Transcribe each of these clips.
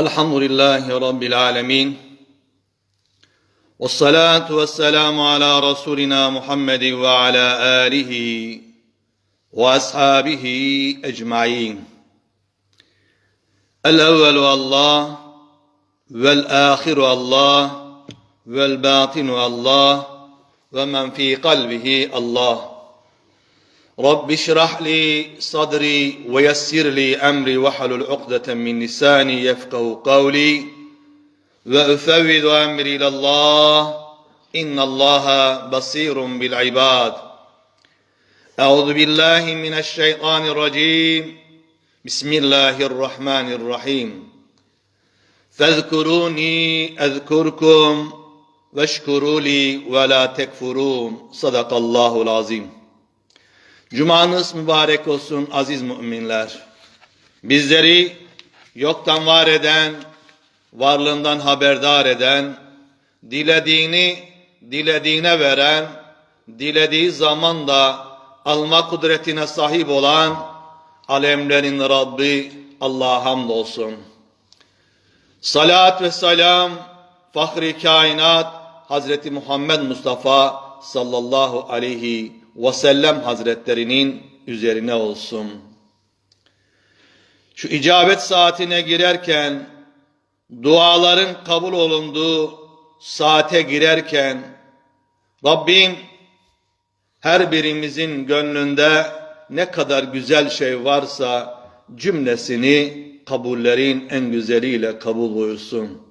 الحمد لله رب العالمين والصلاة والسلام على رسولنا محمد وعلى آله وأصحابه أجمعين. الأول الله والآخر الله والباطن الله ومن في قلبه الله. رب اشرح لي صدري ويسر لي أمري واحلل عقدة من لساني يفقه قولي وأفوض أمري إلى الله. إن الله بصير بالعباد. أعوذ بالله من الشيطان الرجيم. بسم الله الرحمن الرحيم. فاذكروني أذكركم واشكروا لي ولا تكفرون. صدق الله العظيم. Cumanız mübarek olsun aziz müminler. Bizleri yoktan var eden, varlığından haberdar eden, dilediğini dilediğine veren, dilediği zaman da alma kudretine sahip olan alemlerin Rabbi Allah'a hamdolsun. Salat ve selam fahri kainat Hazreti Muhammed Mustafa sallallahu aleyhi ve sellem hazretlerinin üzerine olsun. Şu icabet saatine girerken, duaların kabul olunduğu saate girerken, Rabbim her birimizin gönlünde ne kadar güzel şey varsa cümlesini kabullerin en güzeliyle kabul buyursun.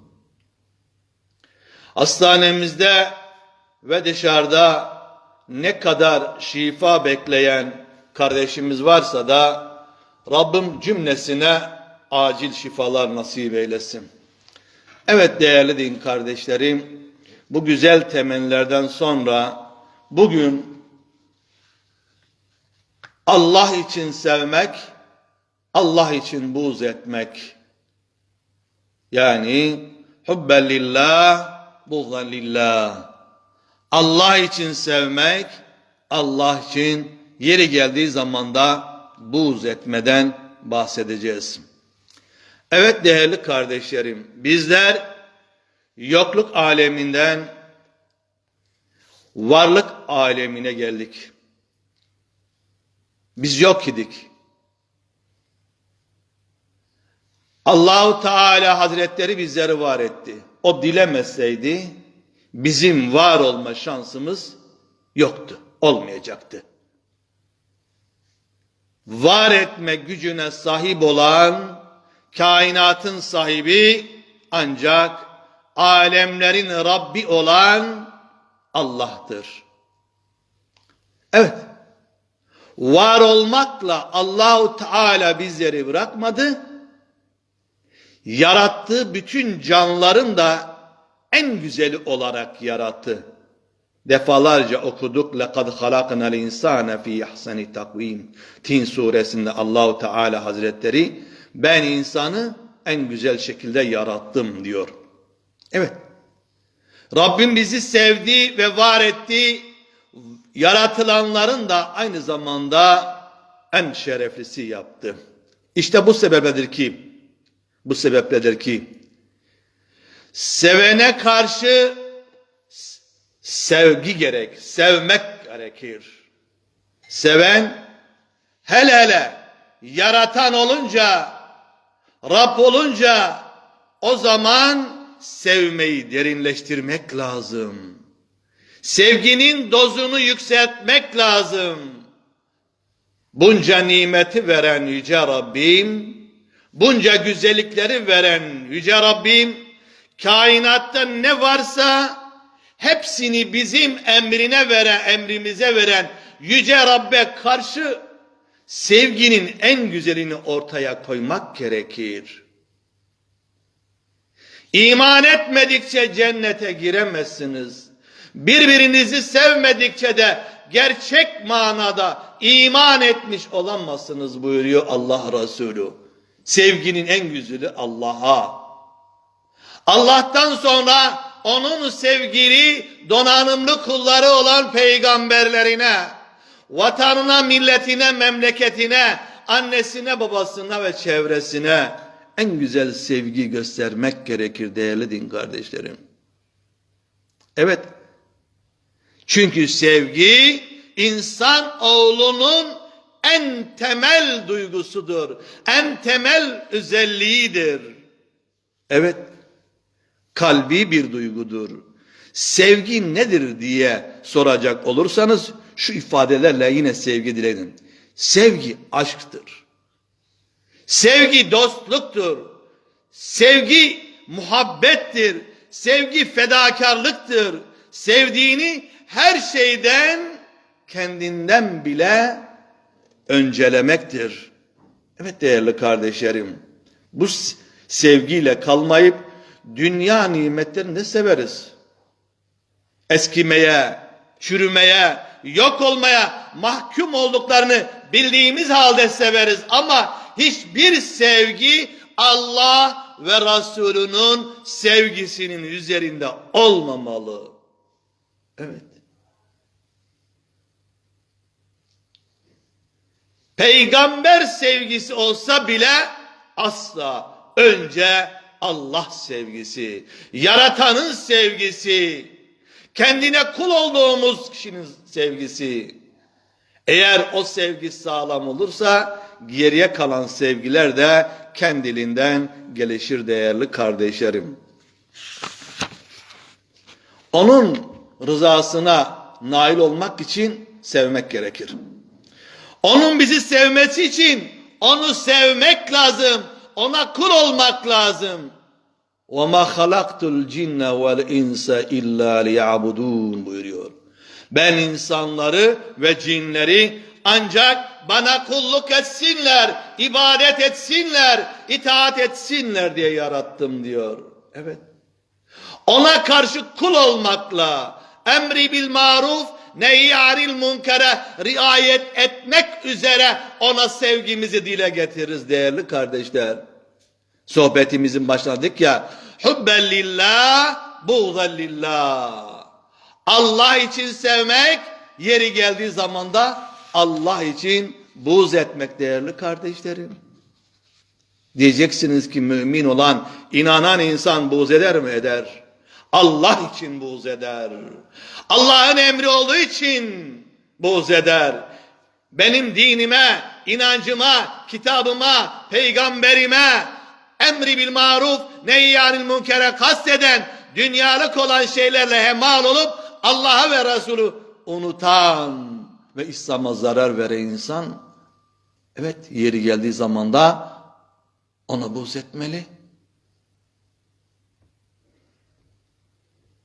Hastanemizde ve dışarıda ne kadar şifa bekleyen kardeşimiz varsa da Rabbim cümlesine acil şifalar nasip eylesin. Evet değerli din kardeşlerim, bu güzel temennilerden sonra bugün Allah için sevmek, Allah için buğz etmek. Yani hubben lillah, buğzan lillah. Allah için sevmek, Allah için yeri geldiği zamanda buğz etmeden bahsedeceğiz. Evet değerli kardeşlerim, bizler yokluk aleminden varlık alemine geldik. Biz yok idik. Allahu Teala Hazretleri bizleri var etti. O dilemeseydi bizim var olma şansımız yoktu, olmayacaktı. Var etme gücüne sahip olan kainatın sahibi ancak alemlerin Rabbi olan Allah'tır. Evet. Var olmakla Allahu Teala bizleri bırakmadı. Yarattığı bütün canlıların da en güzeli olarak yarattı. Defalarca okuduk. لَقَدْ خَلَقْنَا الْاِنْسَانَ ف۪ي اَحْسَنِ takvim. Tin suresinde Allahu Teala Hazretleri ben insanı en güzel şekilde yarattım diyor. Evet. Rabbim bizi sevdi ve var etti. Yaratılanların da aynı zamanda en şereflisi yaptı. İşte bu sebepledir ki bu sebepledir ki sevene karşı sevgi gerek, sevmek gerekir. Seven hele hele yaratan olunca, Rab olunca o zaman sevmeyi derinleştirmek lazım. Sevginin dozunu yükseltmek lazım. Bunca nimeti veren Yüce Rabbim, bunca güzellikleri veren Yüce Rabbim, kainatta ne varsa hepsini bizim emrine veren, emrimize veren Yüce Rabbe karşı sevginin en güzelini ortaya koymak gerekir. İman etmedikçe cennete giremezsiniz. Birbirinizi sevmedikçe de gerçek manada iman etmiş olamazsınız buyuruyor Allah Resulü. Sevginin en güzeli Allah'a. Allah'tan sonra onun sevgili donanımlı kulları olan peygamberlerine, vatanına, milletine, memleketine, annesine, babasına ve çevresine en güzel sevgi göstermek gerekir değerli din kardeşlerim. Evet. Çünkü sevgi insan oğlunun en temel duygusudur. En temel özelliğidir. Evet. Kalbi bir duygudur. Sevgi nedir diye soracak olursanız şu ifadelerle yine sevgi diledim. Sevgi aşktır. Sevgi dostluktur. Sevgi muhabbettir. Sevgi fedakarlıktır. Sevdiğini her şeyden kendinden bile öncelemektir. Evet değerli kardeşlerim. Bu sevgiyle kalmayıp dünya nimetlerini de severiz. Eskimeye, çürümeye, yok olmaya mahkum olduklarını bildiğimiz halde severiz ama hiçbir sevgi Allah ve Resulünün sevgisinin üzerinde olmamalı. Evet. Peygamber sevgisi olsa bile asla önce Allah sevgisi, yaratanın sevgisi, kendine kul olduğumuz kişinin sevgisi. Eğer o sevgi sağlam olursa geriye kalan sevgiler de kendiliğinden gelişir değerli kardeşlerim. Onun rızasına nail olmak için sevmek gerekir. Onun bizi sevmesi için onu sevmek lazım. Ona kul olmak lazım. وَمَا خَلَقْتُ الْجِنَّ وَالْاِنْسَ اِلَّا لِيَعْبُدُونَ buyuruyor. Ben insanları ve cinleri ancak bana kulluk etsinler, ibadet etsinler, itaat etsinler diye yarattım diyor. Evet. Ona karşı kul olmakla, emri bil maruf, nehi anil munkere riayet etmek üzere ona sevgimizi dile getiririz değerli kardeşler. Sohbetimizin başladık ya, hubben lillah. Allah için sevmek, yeri geldiği zaman da Allah için buğz etmek değerli kardeşlerim. Diyeceksiniz ki mümin olan, inanan insan buğz eder mi? Eder. Allah için buğz eder. Allah'ın emri olduğu için buğz eder. Benim dinime, inancıma, kitabıma, peygamberime, emri bil maruf, neyyanil münkere kasteden, dünyalık olan şeylerle hemal olup Allah'a ve Resulü unutan ve İslam'a zarar veren insan, evet yeri geldiği zamanda ona buğz etmeli.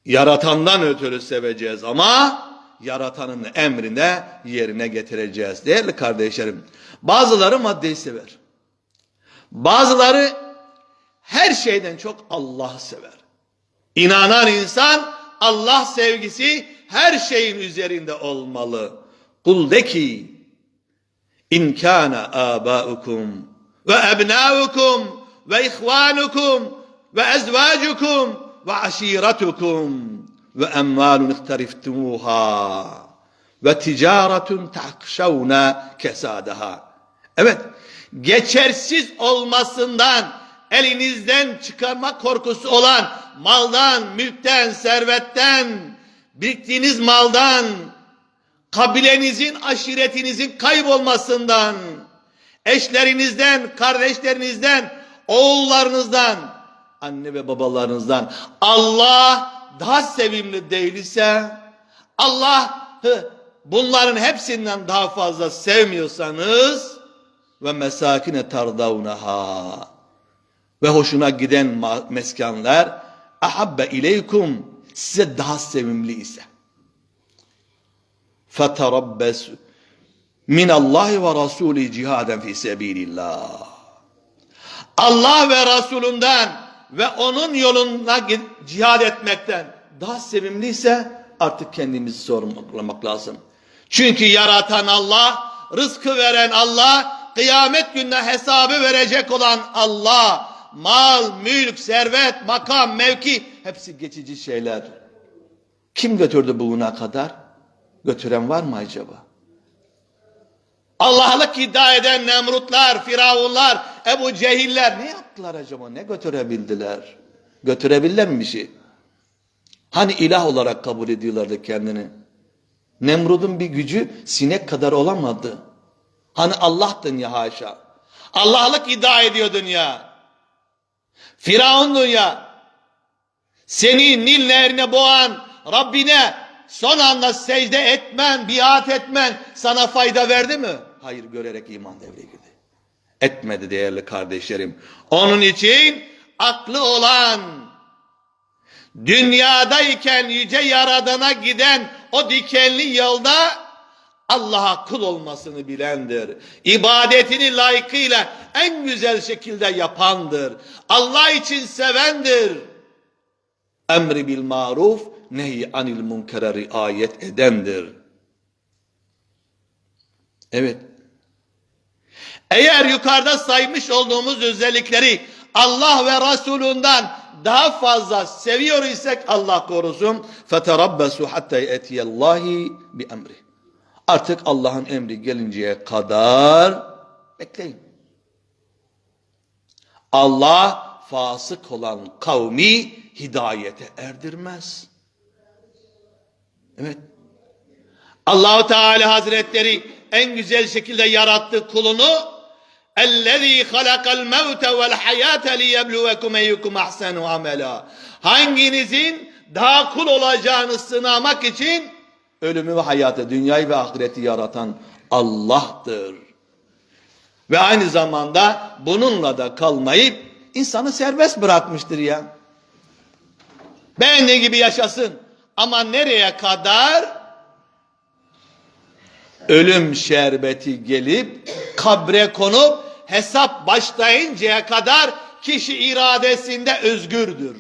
Yaratandan ötürü seveceğiz ama yaratanın emrine yerine getireceğiz. Değerli kardeşlerim, bazıları maddeyi sever. Bazıları her şeyden çok Allah sever. İnanan insan Allah sevgisi her şeyin üzerinde olmalı. Kul de ki in kana abaukum ve ebnaukum ve ihvanukum ve ezvacukum ve aşiretukum ve emvalun ihtariftumuha ve ticaretun takşavna kesadaha. Evet, geçersiz olmasından elinizden çıkarma korkusu olan maldan, mülkten, servetten, biriktiğiniz maldan, kabilenizin, aşiretinizin kaybolmasından, eşlerinizden, kardeşlerinizden, oğullarınızdan, anne ve babalarınızdan. Allah daha sevimli değilse, Allah'ı bunların hepsinden daha fazla sevmiyorsanız ve mesakine tardavnaha ve hoşuna giden meskanlar ahabbe ileykum size daha sevimli ise. Feterabbesu min Allah ve Rasuli cihaden fi sebilillah. Allah ve Resulünden ve onun yolunda cihad etmekten daha sevimliyse artık kendimizi sormak lazım. Çünkü yaratan Allah, rızkı veren Allah, kıyamet gününe hesabı verecek olan Allah, mal, mülk, servet, makam, mevki hepsi geçici şeyler. Kim götürdü bugüne kadar? Götüren var mı acaba? Allah'lık iddia eden Nemrutlar, Firavunlar, Ebu Cehiller ne yaptılar acaba? Ne götürebildiler? Götürebilirler mi bir şey? Hani ilah olarak kabul ediyorlardı kendini? Nemrud'un bir gücü sinek kadar olamadı. Hani Allah'tın ya haşa. Allah'lık iddia ediyordun ya. Firavundun ya. Seni Nil nehrine boğan Rabbine son anda secde etmen, biat etmen sana fayda verdi mi? Hayır görerek iman devreye girdi. Etmedi değerli kardeşlerim. Onun için aklı olan, dünyadayken yüce yaradana giden o dikenli yolda Allah'a kul olmasını bilendir. İbadetini layıkıyla en güzel şekilde yapandır. Allah için sevendir. Emri bil maruf, nehy anil munkere riayet edendir. Evet. Eğer yukarıda saymış olduğumuz özellikleri Allah ve Resulünden daha fazla seviyor isek Allah korusun. فَتَرَبَّسُوا حَتَّى يَأْتِيَ اللّٰهِ بِأَمْرِهِ Artık Allah'ın emri gelinceye kadar bekleyin. Allah fasık olan kavmi hidayete erdirmez. Evet. Allahu Teala Hazretleri en güzel şekilde yarattı kulunu. اَلَّذ۪ي خَلَقَ الْمَوْتَ وَالْحَيَاةَ لِيَبْلُوَكُمْ اَيُّكُمْ اَحْسَنُ عَمَلًا Hanginizin daha kul olacağını sınamak için ölümü ve hayatı, dünyayı ve ahireti yaratan Allah'tır. Ve aynı zamanda bununla da kalmayıp insanı serbest bırakmıştır ya. Beğendiği gibi yaşasın. Ama nereye kadar? Ölüm şerbeti gelip kabre konup hesap başlayıncaya kadar kişi iradesinde özgürdür.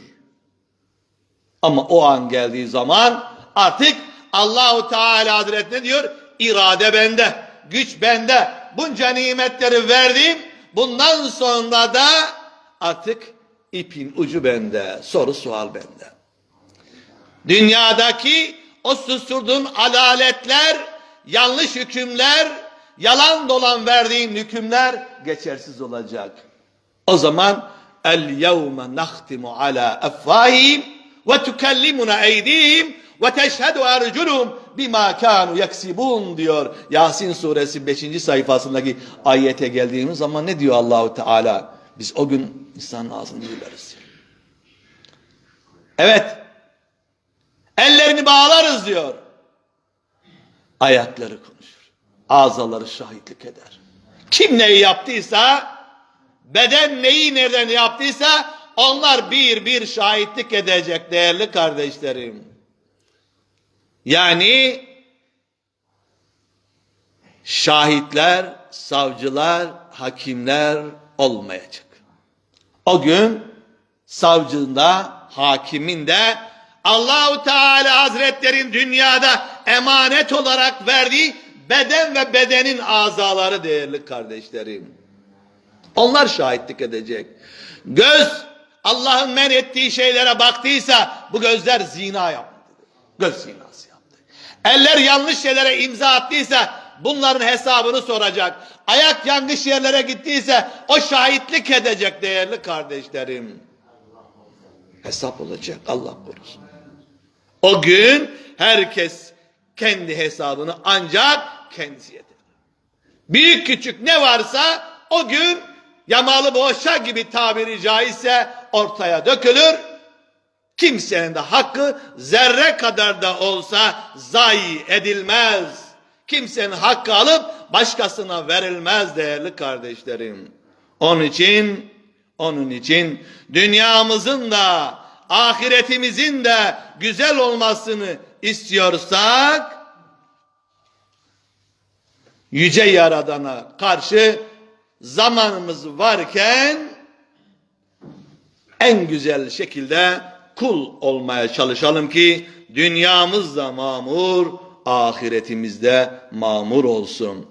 Ama o an geldiği zaman artık Allahu Teala Hazretleri ne diyor? İrade bende, güç bende. Bunca nimetleri verdim. Bundan sonra da artık ipin ucu bende. Soru sual bende. Dünyadaki o susturduğun adaletler, yanlış hükümler, yalan dolan verdiğin hükümler geçersiz olacak. O zaman el yevme nahtimu ala efvahim ve tukellimuna eydihim ve teşhedü erculum bima kanu yaksibun diyor. Yasin suresi 5. sayfasındaki ayete geldiğimiz zaman ne diyor Allahu Teala? Biz o gün insanın ağzını dileriz. Evet. Ellerini bağlarız diyor. Ayakları Ağzaları şahitlik eder. Kim neyi yaptıysa, beden neyi nereden yaptıysa onlar bir bir şahitlik edecek değerli kardeşlerim. Yani şahitler, savcılar, hakimler olmayacak. O gün savcında, hakimin de Allahu Teala Hazretlerin dünyada emanet olarak verdiği beden ve bedenin azaları değerli kardeşlerim. Onlar şahitlik edecek. Göz Allah'ın men ettiği şeylere baktıysa bu gözler zina yaptı. Göz zinası yaptı. Eller yanlış şeylere imza attıysa bunların hesabını soracak. Ayak yanlış yerlere gittiyse o şahitlik edecek değerli kardeşlerim. Hesap olacak Allah korusun. O gün herkes kendi hesabını ancak kendisi eder. Büyük küçük ne varsa o gün yamalı boşa gibi tabiri caizse ortaya dökülür. Kimsenin de hakkı zerre kadar da olsa zayi edilmez. Kimsenin hakkı alıp başkasına verilmez değerli kardeşlerim. Onun için, onun için dünyamızın da ahiretimizin de güzel olmasını istiyorsak yüce yaradana karşı zamanımız varken en güzel şekilde kul olmaya çalışalım ki dünyamız da mamur, ahiretimiz de mamur olsun.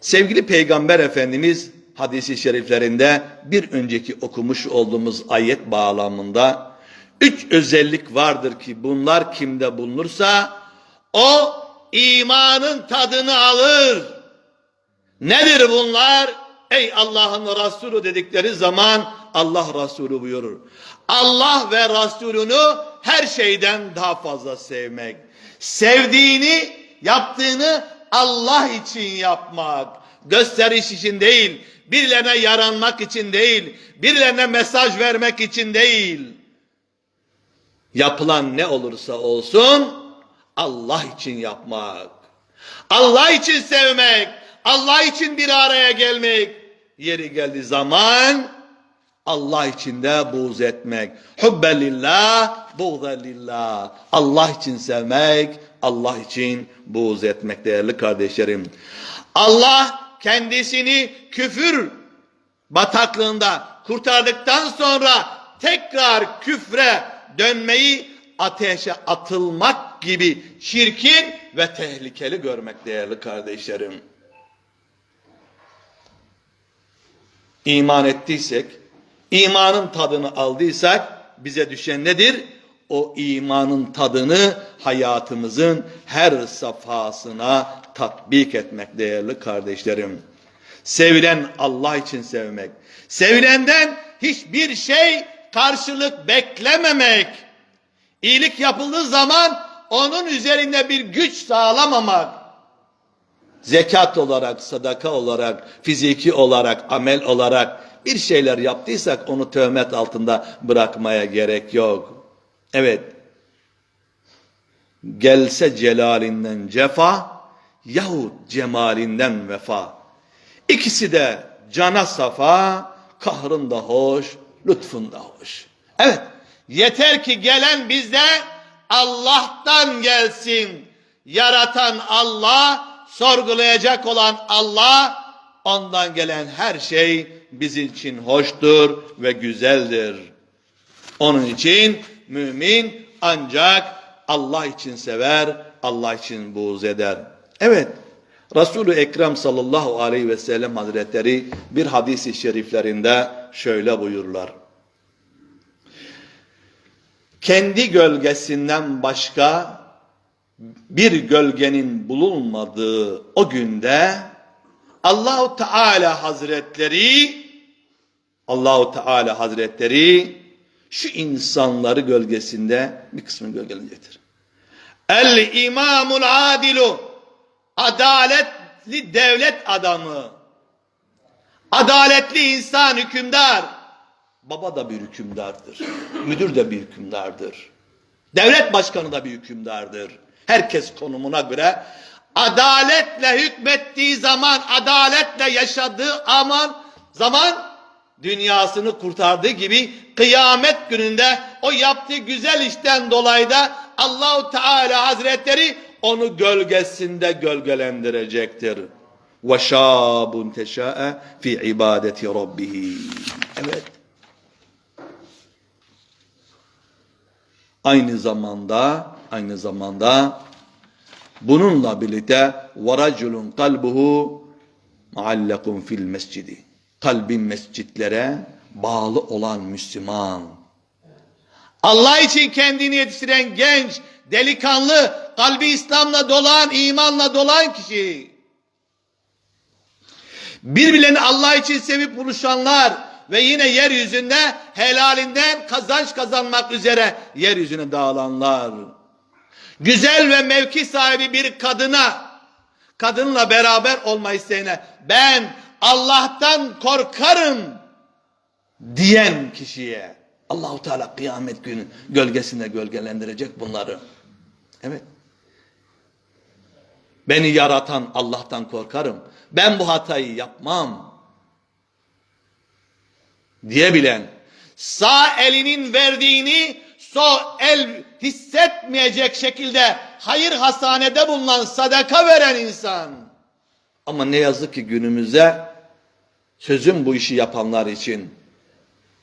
Sevgili Peygamber Efendimiz hadisi şeriflerinde bir önceki okumuş olduğumuz ayet bağlamında üç özellik vardır ki bunlar kimde bulunursa o imanın tadını alır. Nedir bunlar? Ey Allah'ın Resulü dedikleri zaman Allah Resulü buyurur. Allah ve Resulünü her şeyden daha fazla sevmek. Sevdiğini, yaptığını Allah için yapmak. Gösteriş için değil, birilerine yaranmak için değil, birilerine mesaj vermek için değil. Yapılan ne olursa olsun Allah için yapmak. Allah için sevmek, Allah için bir araya gelmek. Yeri geldiği zaman Allah için de buğz etmek. Hubbe lillah. Allah için sevmek, Allah için buğz etmek değerli kardeşlerim. Allah kendisini küfür bataklığında kurtardıktan sonra tekrar küfre dönmeyi ateşe atılmak gibi çirkin ve tehlikeli görmek değerli kardeşlerim. İman ettiysek, imanın tadını aldıysak bize düşen nedir? O imanın tadını hayatımızın her safhasına tatbik etmek değerli kardeşlerim. Sevilen Allah için sevmek. Sevilenden hiçbir şey karşılık beklememek. İyilik yapıldığı zaman onun üzerinde bir güç sağlamamak. Zekat olarak, sadaka olarak, fiziki olarak, amel olarak bir şeyler yaptıysak onu töhmet altında bırakmaya gerek yok. Evet. Gelse celalinden cefa yahut cemalinden vefa. İkisi de cana safa, kahrında hoş, lütfunda hoş. Evet, yeter ki gelen bizde Allah'tan gelsin. Yaratan Allah, sorgulayacak olan Allah, ondan gelen her şey bizim için hoştur ve güzeldir. Onun için mümin ancak Allah için sever, Allah için buğz eder. Evet, Resulü Ekrem sallallahu aleyhi ve sellem hazretleri bir hadisi şeriflerinde şöyle buyururlar. Kendi gölgesinden başka bir gölgenin bulunmadığı o günde Allahu Teala Hazretleri Allahu Teala Hazretleri şu insanları gölgesinde bir kısmını gölgelenecektir. El imamul adilu adaletli devlet adamı adaletli insan hükümdar baba da bir hükümdardır. Müdür de bir hükümdardır. Devlet başkanı da bir hükümdardır. Herkes konumuna göre adaletle hükmettiği zaman, adaletle yaşadığı aman zaman dünyasını kurtardığı gibi kıyamet gününde o yaptığı güzel işten dolayı da Allahu Teala Hazretleri onu gölgesinde gölgelendirecektir. Ve şabun teşa'e fi ibadeti rabbih. Evet. Aynı zamanda aynı zamanda bununla birlikte varaculun kalbuhu muallakun fil mescidi. Kalbin mescitlere bağlı olan Müslüman. Allah için kendini yetiştiren genç, delikanlı, kalbi İslam'la dolan, imanla dolan kişi. Birbirlerini Allah için sevip buluşanlar ve yine yeryüzünde helalinden kazanç kazanmak üzere yeryüzüne dağılanlar. Güzel ve mevki sahibi bir kadına, kadınla beraber olma isteğine ben Allah'tan korkarım diyen kişiye Allahu Teala kıyamet günü gölgesinde gölgelendirecek bunları. Evet. Beni yaratan Allah'tan korkarım. Ben bu hatayı yapmam. Diyebilen sağ elinin verdiğini sol el hissetmeyecek şekilde hayır hastanede bulunan sadaka veren insan. Ama ne yazık ki günümüzde sözüm bu işi yapanlar için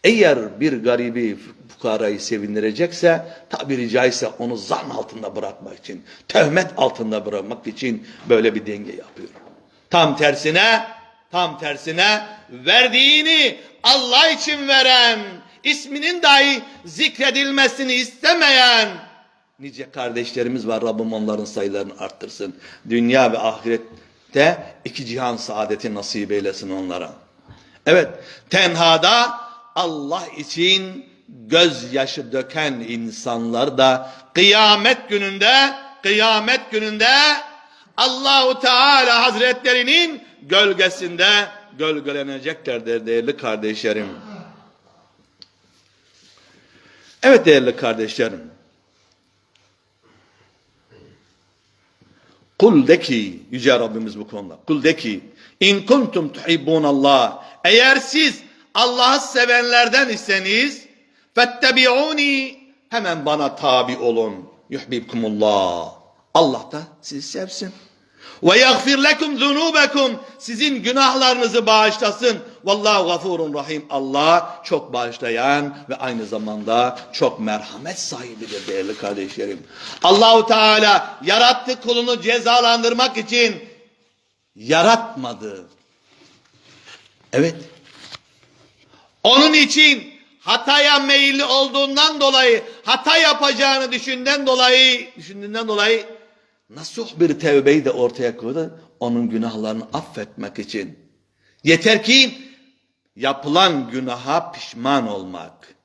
eğer bir garibi fukarayı sevindirecekse tabiri caizse onu zan altında bırakmak için, töhmet altında bırakmak için böyle bir denge yapıyor. Tam tersine, tam tersine verdiğini Allah için veren, isminin dahi zikredilmesini istemeyen nice kardeşlerimiz var. Rabbim onların sayılarını arttırsın. Dünya ve ahiret de iki cihan saadeti nasip eylesin onlara. Evet, tenhada Allah için gözyaşı döken insanlar da kıyamet gününde kıyamet gününde Allahu Teala Hazretlerinin gölgesinde gölgeleneceklerdir değerli kardeşlerim. Evet değerli kardeşlerim. Kul de ki yüce Rabbimiz bu konuda. Kul de ki in kuntum tuhibbunallah eğer siz Allah'ı sevenlerden iseniz fettebi'uni hemen bana tabi olun. Yuhibbukumullah. Allah da sizi sevsin. Ve yagfir lekum zunubekum. Sizin günahlarınızı bağışlasın. Vallahu gafurun rahim. Allah çok bağışlayan ve aynı zamanda çok merhamet sahibidir değerli kardeşlerim. Allahu Teala yarattı kulunu cezalandırmak için yaratmadı. Evet. Onun için hataya meyilli olduğundan dolayı, hata yapacağını düşünden dolayı, düşündüğünden dolayı nasuh bir tevbeyi de ortaya koydu. Onun günahlarını affetmek için. Yeter ki yapılan günaha pişman olmak.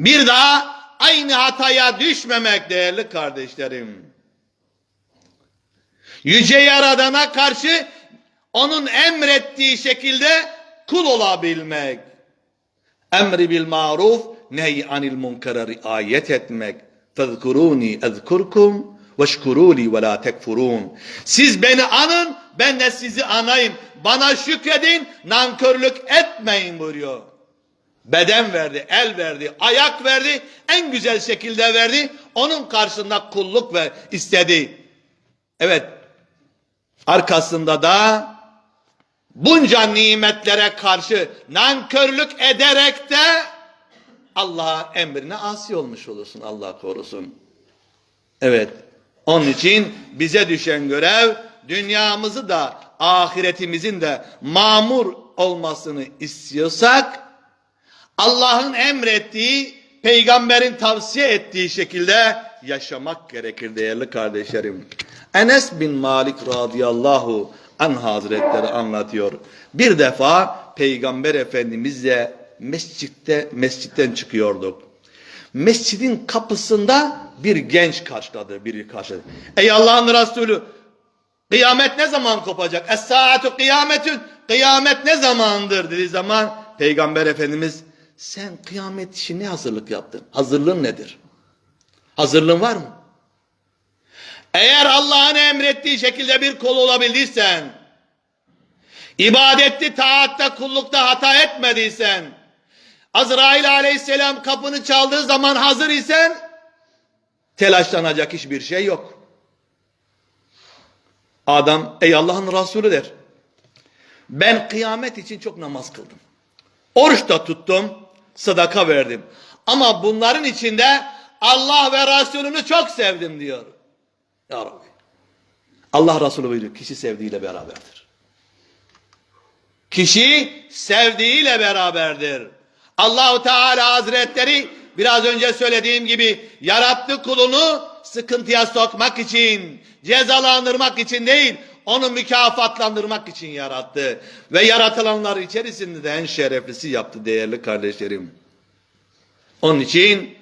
Bir daha aynı hataya düşmemek değerli kardeşlerim. Yüce Yaradan'a karşı onun emrettiği şekilde kul olabilmek. Emri bil maruf, nehy anil munkara riayet etmek. Fezkuruni ezkurkum veşkuruli ve la tekfurun. Siz beni anın, ben de sizi anayım. Bana şükredin, nankörlük etmeyin buyuruyor. Beden verdi, el verdi, ayak verdi, en güzel şekilde verdi. Onun karşısında kulluk ve istedi. Evet, arkasında da bunca nimetlere karşı nankörlük ederek de Allah'a emrine asi olmuş olursun Allah korusun. Evet. Onun için bize düşen görev dünyamızı da ahiretimizin de mamur olmasını istiyorsak Allah'ın emrettiği, peygamberin tavsiye ettiği şekilde yaşamak gerekir değerli kardeşlerim. Enes bin Malik radıyallahu an hazretleri anlatıyor. Bir defa peygamber efendimizle mescitte mescitten çıkıyorduk. Mescidin kapısında bir genç karşıladı, biri karşıladı. Ey Allah'ın Resulü, kıyamet ne zaman kopacak? Es-saatu kıyametün, kıyamet ne zamandır dediği zaman Peygamber Efendimiz sen kıyamet için ne hazırlık yaptın? Hazırlığın nedir? Hazırlığın var mı? Eğer Allah'ın emrettiği şekilde bir kul olabildiysen, ibadette, taatta, kullukta hata etmediysen, Azrail aleyhisselam kapını çaldığı zaman hazır isen, telaşlanacak hiçbir şey yok. Adam, ey Allah'ın Resulü der. Ben kıyamet için çok namaz kıldım. Oruç da tuttum, sadaka verdim. Ama bunların içinde Allah ve Resulünü çok sevdim diyor. Ya Rabbi. Allah Resulü buyuruyor, kişi sevdiğiyle beraberdir. Kişi sevdiğiyle beraberdir. Allahu Teala Hazretleri biraz önce söylediğim gibi yarattı kulunu sıkıntıya sokmak için, cezalandırmak için değil, onu mükafatlandırmak için yarattı. Ve yaratılanlar içerisinde de en şereflisi yaptı değerli kardeşlerim. Onun için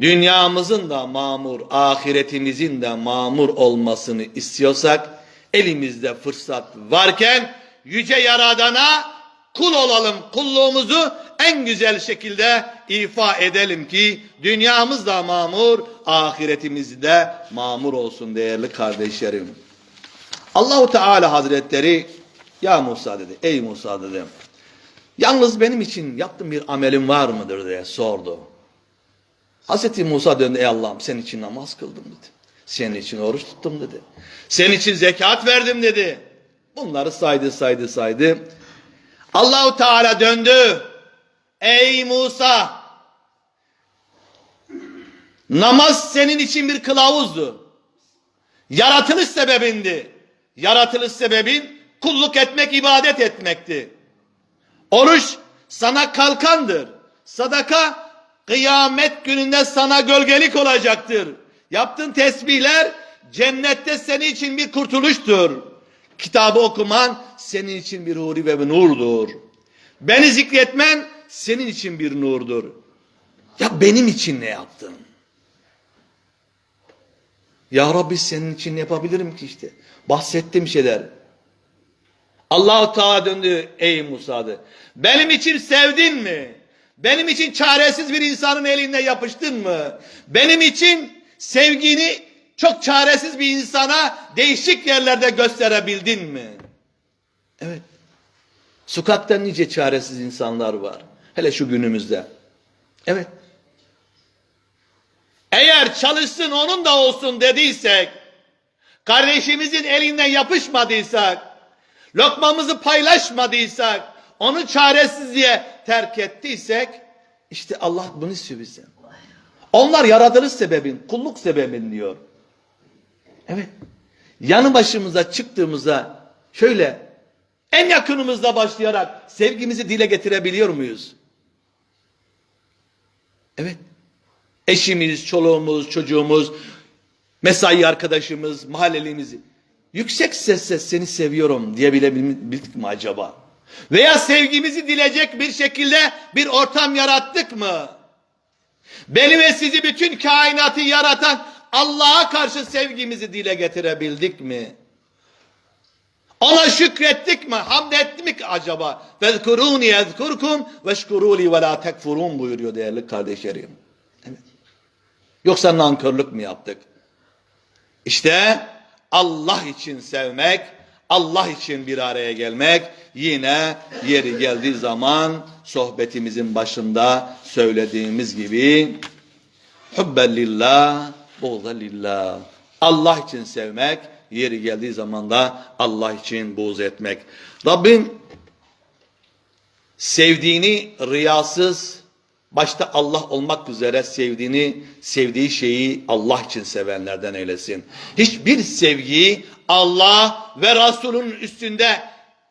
dünyamızın da mamur, ahiretimizin de mamur olmasını istiyorsak elimizde fırsat varken yüce yaradana kul olalım. Kulluğumuzu en güzel şekilde ifa edelim ki dünyamız da mamur, ahiretimiz de mamur olsun değerli kardeşlerim. Allahu Teala Hazretleri ya Musa dedi. Ey Musa dedim. Yalnız benim için yaptığım bir amelim var mıdır diye sordu. Hazreti Musa döndü ey Allah'ım senin için namaz kıldım dedi. Senin için oruç tuttum dedi. Senin için zekat verdim dedi. Bunları saydı saydı saydı. Allahu Teala döndü. Ey Musa namaz senin için bir kılavuzdu. Yaratılış sebebindi. Yaratılış sebebin kulluk etmek, ibadet etmekti. Oruç sana kalkandır. Sadaka kıyamet gününde sana gölgelik olacaktır. Yaptığın tesbihler cennette senin için bir kurtuluştur. Kitabı okuman senin için bir huri ve bir nurdur. Beni zikretmen senin için bir nurdur. Ya benim için ne yaptın? Ya Rabbi senin için yapabilirim ki işte? Bahsettiğim şeyler. Allah-u Teala döndü ey Musa'dı. Benim için sevdin mi? Benim için çaresiz bir insanın elinde yapıştın mı? Benim için sevgini çok çaresiz bir insana değişik yerlerde gösterebildin mi? Evet. Sokakta nice çaresiz insanlar var. Hele şu günümüzde. Evet. Eğer çalışsın onun da olsun dediysek, kardeşimizin elinden yapışmadıysak, lokmamızı paylaşmadıysak, onu çaresizliğe terk ettiysek, işte Allah bunu istiyor bizden. Onlar yaratılış sebebin, kulluk sebebin diyor. Evet. Yanı başımıza çıktığımızda şöyle en yakınımızda başlayarak sevgimizi dile getirebiliyor muyuz? Evet. Eşimiz, çoluğumuz, çocuğumuz, mesai arkadaşımız, mahallelimizi yüksek sesle seni seviyorum diyebildik mi acaba? Veya sevgimizi dilecek bir şekilde bir ortam yarattık mı? Beni ve sizi bütün kainatı yaratan Allah'a karşı sevgimizi dile getirebildik mi? Ona şükrettik mi? Hamd ettik mi acaba? Vezkuruni yezkurkum veşkuruli ve la tekfurun buyuruyor değerli kardeşlerim. Yoksa nankörlük mü yaptık? İşte Allah için sevmek, Allah için bir araya gelmek yine yeri geldiği zaman sohbetimizin başında söylediğimiz gibi hubben lillah, buğza lillah. Allah için sevmek, yeri geldiği zaman da Allah için buğz etmek. Rabbim sevdiğini riyasız, başta Allah olmak üzere sevdiğini, sevdiği şeyi Allah için sevenlerden eylesin. Hiçbir sevgiyi Allah ve Resulünün üstünde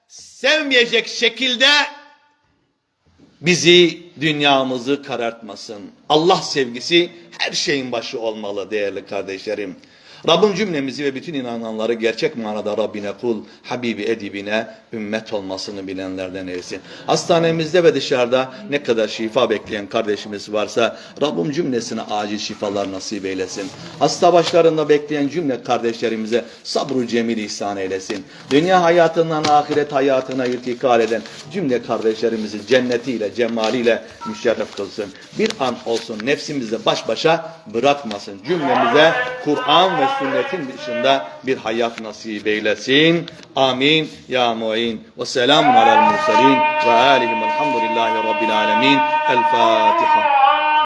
sevmeyecek şekilde bizi, dünyamızı karartmasın. Allah sevgisi her şeyin başı olmalı değerli kardeşlerim. Rabbim cümlemizi ve bütün inananları gerçek manada Rabbine kul, Habibi edibine ümmet olmasını bilenlerden eylesin. Hastanemizde ve dışarıda ne kadar şifa bekleyen kardeşimiz varsa Rabbim cümlesine acil şifalar nasip eylesin. Hasta başlarında bekleyen cümle kardeşlerimize sabru cemil ihsan eylesin. Dünya hayatından ahiret hayatına irtikal eden cümle kardeşlerimizi cennetiyle, cemaliyle müşerref kılsın. Bir an olsun nefsimizle baş başa bırakmasın. Cümlemize Kur'an ve sünnetin dışında bir hayat nasip eylesin. Amin. Ya mu'in. Ve selamun alel mursalin ve alihim elhamdülillahi rabbil alemin. El Fatiha.